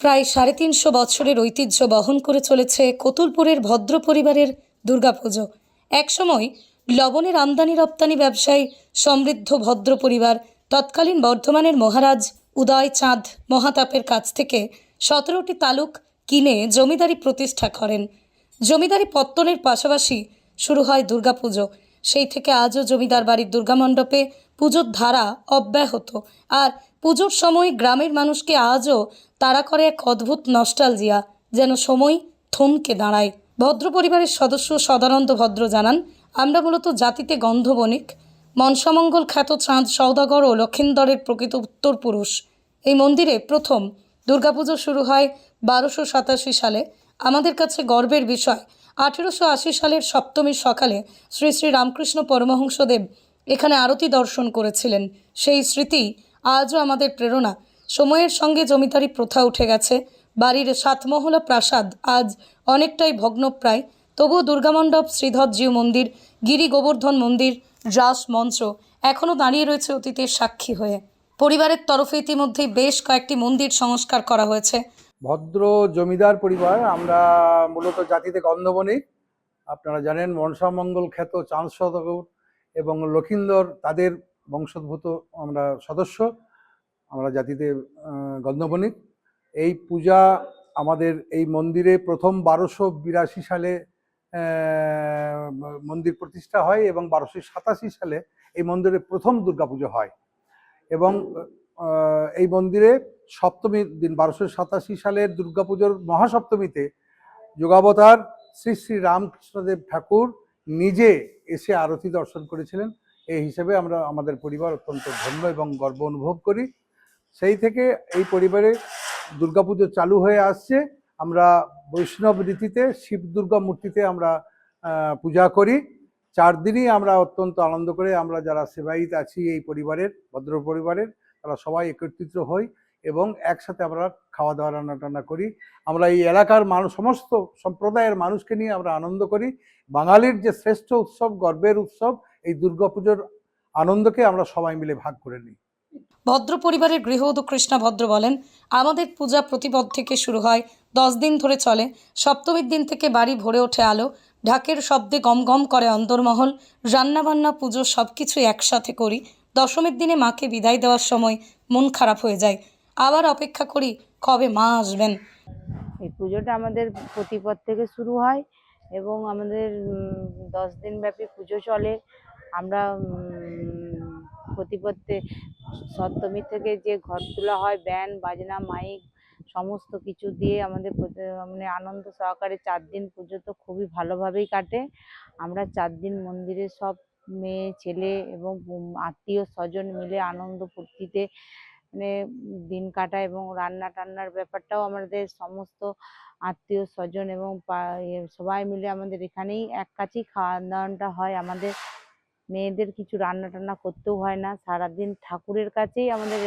প্রায় সাড়ে তিনশো বছরের ঐতিহ্য বহন করে চলেছে কতুলপুরের ভদ্র পরিবারের দুর্গাপুজো। একসময় লবণের আমদানি রপ্তানি ব্যবসায়ী সমৃদ্ধ ভদ্র পরিবার, তৎকালীন বর্ধমানের মহারাজ উদয় চাঁদ মহাতাপের কাছ থেকে সতেরোটি তালুক কিনে জমিদারি প্রতিষ্ঠা করেন। জমিদারি পত্তনের পাশাপাশি শুরু হয় দুর্গাপুজো। সেই থেকে আজও জমিদার বাড়ির দুর্গামণ্ডপে পুজোর ধারা অব্যাহত। আর পুজোর সময় গ্রামের মানুষকে আজও তাড়া করে এক অদ্ভুত নস্টালজিয়া, যেন সময় থমকে দাঁড়ায়। ভদ্র পরিবারের সদস্য সদানন্দ ভদ্র জানান, আমরা মূলত জাতিতে গন্ধবণিক। মনসামঙ্গল খ্যাত চাঁদ, সওদাগর ও লক্ষিন্দরের প্রকৃত উত্তরপুরুষ। এই মন্দিরে প্রথম দুর্গাপুজো শুরু হয় বারোশো সাতাশি সালে। আমাদের কাছে গর্বের বিষয়, আঠেরোশো আশি সালের সপ্তমীর সকালে শ্রী শ্রী রামকৃষ্ণ পরমহংসদেব এখানে আরতি দর্শন করেছিলেন। সেই স্মৃতি আজও আমাদের প্রেরণা। সময়ের সঙ্গে জমিদারি প্রথা উঠে গেছে। বাড়ির সাতমহলা প্রাসাদ আজ অনেকটাই ভগ্নপ্রায়। তবুও দুর্গামণ্ডপ, শ্রীধরজিউ মন্দির, গিরি গোবর্ধন মন্দির, রাস মঞ্চ এখনও দাঁড়িয়ে রয়েছে অতীতের সাক্ষী হয়ে। পরিবারের তরফে ইতিমধ্যেই বেশ কয়েকটি মন্দির সংস্কার করা হয়েছে। ভদ্র জমিদার পরিবার, আমরা মূলত জাতিতে গন্ধবণিক আপনারা জানেন মনসামঙ্গল খ্যাত চাঁদ সদাগর এবং লক্ষিন্দর তাদের বংশোদ্ভূত আমরা সদস্য, আমরা জাতিতে গন্ধবণিক এই পূজা আমাদের এই মন্দিরে প্রথম বারোশো বিরাশি সালে মন্দির প্রতিষ্ঠা হয় এবং বারোশো সাতাশি সালে এই মন্দিরে প্রথম দুর্গাপুজো হয়। এবং এই মন্দিরে সপ্তমী দিন বারোশো সাতাশি সালের দুর্গাপুজোর মহাসপ্তমীতে যোগাবতার শ্রী শ্রী রামকৃষ্ণদেব ঠাকুর নিজে এসে আরতি দর্শন করেছিলেন। এই হিসেবে আমরা আমাদের পরিবার অত্যন্ত ধন্য এবং গর্ব অনুভব করি। সেই থেকে এই পরিবারে দুর্গাপুজো চালু হয়ে আসছে। আমরা বৈষ্ণব রীতিতে শিব দুর্গা মূর্তিতে আমরা পূজা করি। চার দিনই আমরা অত্যন্ত আনন্দ করে আমরা যারা সেবায়িত আছি এই পরিবারের, ভদ্র পরিবারের, তারা সবাই একত্রিত হই এবং একসাথে আমরা খাওয়া দাওয়া রান্না টান্না করি। আমরা এই এলাকার মানুষ সমস্ত সম্প্রদায়ের মানুষকে নিয়ে আমরা আনন্দ করি। বাঙালির যে শ্রেষ্ঠ উৎসব, গর্বের উৎসব এই দুর্গাপুজোর আনন্দকে আমরা সবাই মিলে ভাগ করে নিই। ভদ্র পরিবারের গৃহবধূ কৃষ্ণা ভদ্র বলেন আমাদের পূজা প্রতিপদ থেকে শুরু হয় দশ দিন ধরে চলে। সপ্তমীর দিন থেকে বাড়ি ভরে ওঠে আলো। ঢাকের শব্দে গম গম করে অন্দরমহল রান্নাবান্না পুজো সব কিছুই একসাথে করি। দশমীর দিনে মাকে বিদায় দেওয়ার সময় মন খারাপ হয়ে যায়। আবার অপেক্ষা করি কবে মা আসবেন? এই পুজোটা আমাদের প্রতিপদ থেকে শুরু হয় এবং আমাদের দশ দিন ব্যাপী পুজো চলে। আমরা প্রতিপদে সপ্তমী থেকে যে ঘর তোলা হয়, ব্যান্ড, বাজনা, মাইক, সমস্ত কিছু দিয়ে আমাদের মানে আনন্দ সহকারে চার দিন পুজো তো খুবই ভালোভাবেই কাটে। আমরা চার দিন মন্দিরে সব মেয়ে, ছেলে এবং আত্মীয় স্বজন মিলে আনন্দ ফুর্তিতে মানে দিন কাটায় এবং রান্না টান্নার ব্যাপারটাও আমাদের সমস্ত আত্মীয় স্বজন এবং সবাই মিলে আমাদের এখানেই এক কাছেই খাওয়া দাওয়াটা হয় আমাদের। মেয়েদের কিছু রান্না টান্না করতেও হয় না। সারাদিন ঠাকুরের কাছেই আমাদের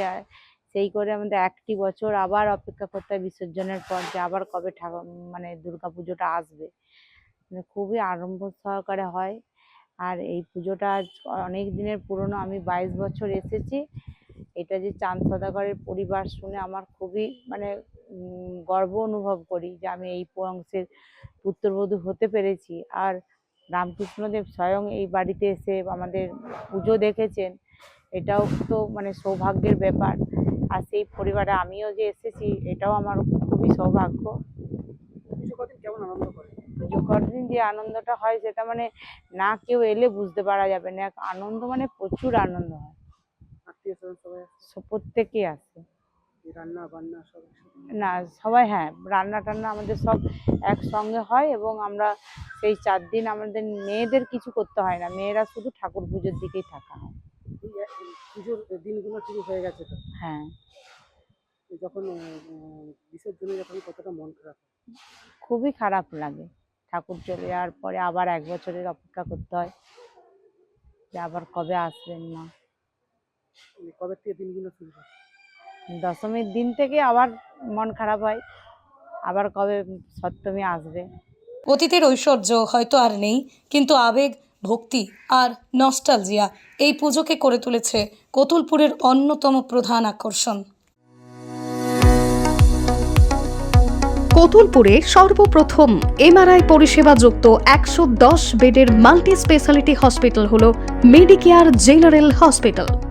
সেই করে আমাদের একটি বছর আবার অপেক্ষা করতে হয় বিসর্জনের পর যে আবার কবে ঠাকুর মানে দুর্গা পুজোটা আসবে। মানে খুবই আড়ম্বর সহকারে হয়। আর এই পুজোটা অনেক দিনের পুরনো। আমি বাইশ বছর এসেছি। এটা যে চাঁদ সদাগরের পরিবার শুনে আমার খুবই মানে গর্ব অনুভব করি যে আমি এই বংশের পুত্রবধূ হতে পেরেছি। আর রামকৃষ্ণদেব স্বয়ং এই বাড়িতে এসে আমাদের পুজো দেখেছেন এটাও তো মানে সৌভাগ্যের ব্যাপার। আর সেই পরিবারে আমিও যে এসেছি এটাও আমার খুবই সৌভাগ্য। পুজো কদিন যে আনন্দটা হয় সেটা মানে না কেউ এলে বুঝতে পারা যাবে না। এক আনন্দ মানে প্রচুর আনন্দ হয়। প্রত্যেকেই আসে। না সবাই হ্যাঁ রান্না টান্না আমাদের সব একসঙ্গে হয় এবং আমরা সেই চার দিন আমাদের মেয়েদের কিছু করতে হয় না। মেয়েরা শুধু ঠাকুর পুজোর দিকেই থাকা হয়। পুজোর দিনগুলো শুরু হয়ে গেছে তো? হ্যাঁ। যখন বিসর্জনে যখন কতটা মন খারাপ খুবই খারাপ লাগে। ঠাকুর চলে যাওয়ার পরে আবার এক বছরের অপেক্ষা করতে হয় যে আবার কবে আসবেন না মানে কবে থেকে দিনগুলো শুরু হয়? দশমীর দিন থেকে আবার মন খারাপ হয়। আবার কবে সপ্তমী আসবে। অতীতের ঐশ্বর্য হয়তো আর নেই কিন্তু আবেগ ভক্তি আর নস্টালজিয়া এই পুজোকে করে তুলেছে কতুলপুরের অন্যতম প্রধান আকর্ষণ। কতুলপুরে সর্বপ্রথম এমআরআই পরিষেবা যুক্ত একশো দশ বেডের মাল্টি স্পেশালিটি হসপিটাল হল মেডিকেয়ার জেনারেল হসপিটাল।